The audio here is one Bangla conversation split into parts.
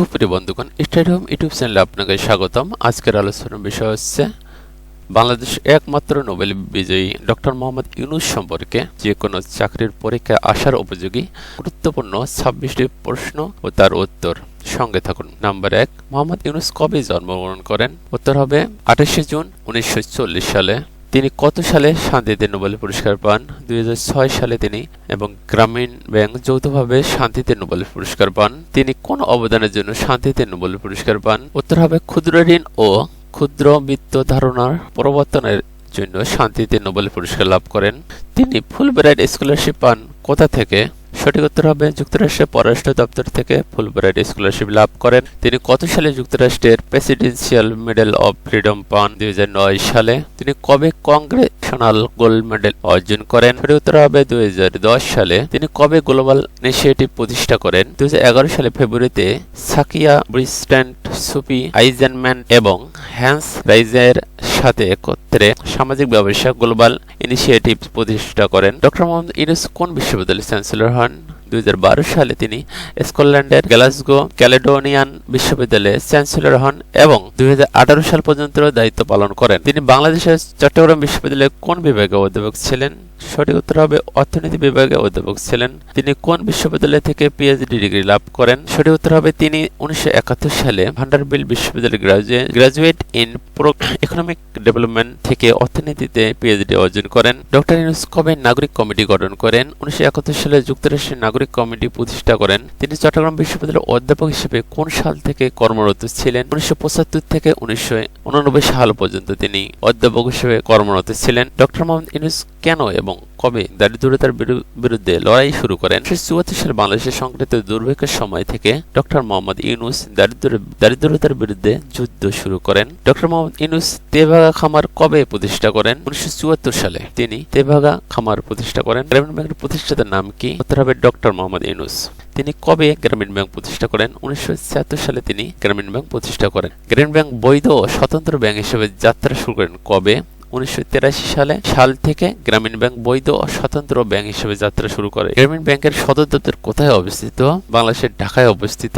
সুপ্রিয় বন্ধুগণ, স্টেডিয়াম ইউটিউব চ্যানেলে আপনাকে স্বাগতম। আজকের আলোচনার বিষয় হচ্ছে বাংলাদেশ একমাত্র নোবেল বিজয়ী ডক্টর মোহাম্মদ ইউনুস সম্পর্কে যে কোনো চাকরির পরীক্ষায় আসার উপযোগী গুরুত্বপূর্ণ ছাব্বিশটি প্রশ্ন ও তার উত্তর। সঙ্গে থাকুন। নাম্বার এক, মোহাম্মদ ইউনুস কবে জন্মগ্রহণ করেন? উত্তর হবে আঠাশে জুন উনিশশো চল্লিশ সালে। তিনি কত সালে শান্তিতে নোবেল পুরস্কার পান? দু হাজার ছয় সালে তিনি এবং গ্রামীণ ব্যাংক যৌথভাবে শান্তিতে নোবেল পুরস্কার পান। তিনি কোন অবদানের জন্য শান্তিতে নোবেল পুরস্কার পান? উত্তর হবে ক্ষুদ্র ঋণ ও ক্ষুদ্র বিত্ত ধারণার প্রবর্তনের জন্য শান্তিতে নোবেল পুরস্কার লাভ করেন। তিনি ফুল ব্রাইট স্কলারশিপ পান। কোথা থেকে? সঠিক উত্তর হবে যুক্তরাষ্ট্রের পররাষ্ট্র দপ্তর থেকে ফুলব্রাইট স্কলারশিপ লাভ করেন। তিনি কত সালে যুক্তরাষ্ট্রের প্রেসিডেন্সিয়াল মেডেল অব ফ্রিডম পান? দুই সালে তিনি কবে কংগ্রেশনাল গোল্ড মেডেল অর্জন করেন? সঠিক উত্তর হবে দুই হাজার দশ সালে তিনি কবে গ্লোবাল ইনিশিয়েটিভ প্রতিষ্ঠা করেন? দুই হাজার এগারো সালে ফেব্রুয়ারিতে সাকিয়া ব্রিস্ট্যান্ট সুপি আইজেনম্যান এবং হ্যান্স রাইজের সাথে একত্রে সামাজিক ব্যবসা গ্লোবাল ইনিশিয়েটিভ প্রতিষ্ঠা করেন। ডক্টর মোহাম্মদ ইউনুস কোন বিশ্ববিদ্যালয়ের চ্যান্সেলর হন? দুই হাজার বারো সালে তিনি স্কটল্যান্ডের গ্লাসগো ক্যালেডোনিয়ান বিশ্ববিদ্যালয়ে চ্যান্সেলর হন এবং দুই সাল পর্যন্ত দায়িত্ব পালন করেন। তিনি বাংলাদেশের চট্টগ্রাম বিশ্ববিদ্যালয়ে কোন বিভাগে অধ্যাপক ছিলেন? সঠিক উত্তর হবে অর্থনীতি বিভাগে অধ্যাপক ছিলেন। তিনি কোন বিশ্ববিদ্যালয় থেকে পিএইচডি ডিগ্রি লাভ করেন? সঠিক উত্তর হবে তিনি উনিশশো একাত্তর সালে ভান্ডারবিল বিশ্ববিদ্যালয় graduate in pro economic development থেকে অর্থনীতিতে পিএইচডি অর্জন করেন। ডক্টর ইউনুস কবে নাগরিক কমিটি গঠন করেন। উনিশশো একাত্তর সালে যুক্তরাষ্ট্রের নাগরিক কমিটি প্রতিষ্ঠা করেন। তিনি চট্টগ্রাম বিশ্ববিদ্যালয়ের অধ্যাপক হিসেবে কোন সাল থেকে কর্মরত ছিলেন? উনিশশো থেকে উনিশশো সাল পর্যন্ত তিনি অধ্যাপক হিসেবে কর্মরত ছিলেন। ডক্টর মোহাম্মদ ইউনুস কেন এবং কবে দারিদ্রতার বিরুদ্ধে লড়াই শুরু করেন? চুয়াত্তর সালে বাংলাদেশের সংঘটিত দুর্ভিক্ষের সময় থেকে ডক্টর মোহাম্মদ ইউনুস দারিদ্র দারিদ্রতার বিরুদ্ধে যুদ্ধ শুরু করেন। ডক্টর মোহাম্মদ ইউনুস তেভাগা খামার কবে প্রতিষ্ঠা করেন? উনিশশো চুয়াত্তর সালে তিনি তেভাগা খামার প্রতিষ্ঠা করেন। গ্রামীণ ব্যাংকের প্রতিষ্ঠাতার নাম কি? উত্তর হবে ডক্টর মোহাম্মদ ইউনুস। তিনি কবে গ্রামীণ ব্যাংক প্রতিষ্ঠা করেন? উনিশশো সালে তিনি গ্রামীণ ব্যাংক প্রতিষ্ঠা করেন। গ্রামীণ ব্যাংক বৈধ স্বতন্ত্র ব্যাংক হিসেবে যাত্রা শুরু করেন কবে? উনিশশো সালে সাল থেকে গ্রামীণ ব্যাংক বৈধ ও স্বতন্ত্র ব্যাংক হিসেবে যাত্রা শুরু করে। গ্রামীণ ব্যাংকের সদর দপ্তর কোথায় অবস্থিত? বাংলাদেশের ঢাকায় অবস্থিত।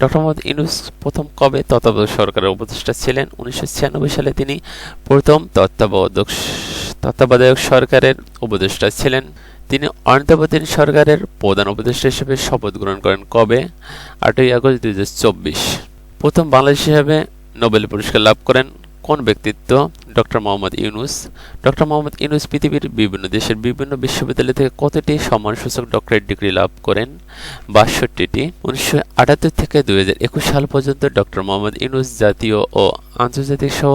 ডক্টর মোহাম্মদ ইনুস প্রথম কবে তত্ত্বাবধায়ক সরকারের উপদেষ্টা ছিলেন? উনিশশো ছিয়ানব্বই সালে তিনি প্রথম তত্ত্বাবধায়ক তত্ত্বাবধায়ক সরকারের উপদেষ্টা ছিলেন। তিনি অন্তর্বর্তীন সরকারের প্রধান উপদেষ্টা হিসেবে শপথ গ্রহণ করেন কবে? আটই আগস্ট দুই প্রথম বাংলাদেশ হিসেবে নোবেল পুরস্কার লাভ করেন কোন ব্যক্তিত্ব? ডক্টর মোহাম্মদ ইউনুস। ডক্টর মোহাম্মদ ইউনুস পৃথিবীর বিভিন্ন দেশের বিভিন্ন বিশ্ববিদ্যালয় থেকে কতটি সম্মানসূচক ডক্টরেট ডিগ্রি লাভ করেন? বাষট্টিটি। উনিশশো আটাত্তর থেকে দুই হাজার একুশ সাল পর্যন্ত ডক্টর মোহাম্মদ ইউনুস জাতীয় ও আন্তর্জাতিক সহ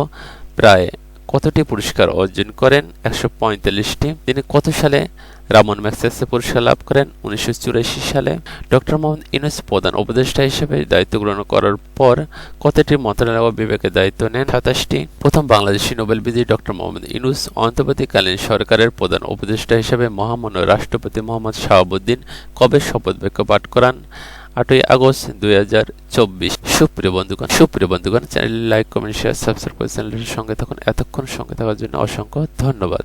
প্রায় কতটি পুরস্কার অর্জন করেন? একশো পঁয়তাল্লিশটি। তিনি কত সালে রামন ম্যাক্সেসে পুরস্কার লাভ করেন? উনিশশো চুরাশি সালে। ডক্টর মোহাম্মদ ইউনুস প্রধান উপদেষ্টা হিসেবে দায়িত্ব গ্রহণ করার পর কতটি মন্ত্রণালয় বিভাগের দায়িত্ব নেন? সাতাশটি। প্রথম বাংলাদেশি নোবেল বিজয়ী ডক্টর মোহাম্মদ ইউনুস অন্তর্বর্তীকালীন সরকারের প্রধান উপদেষ্টা হিসেবে মহামান্য রাষ্ট্রপতি মোহাম্মদ শাহাবুদ্দিন কবে শপথ বাক্য পাঠ করান? আটই আগস্ট দুই হাজার চব্বিশ। সুপ্রিয় বন্ধুগণ সুপ্রিয় বন্ধুগণ channel like, comment share subscribe করে চ্যানেলের সঙ্গে থাকুন। এতক্ষণ সঙ্গে থাকার জন্য অসংখ্য ধন্যবাদ।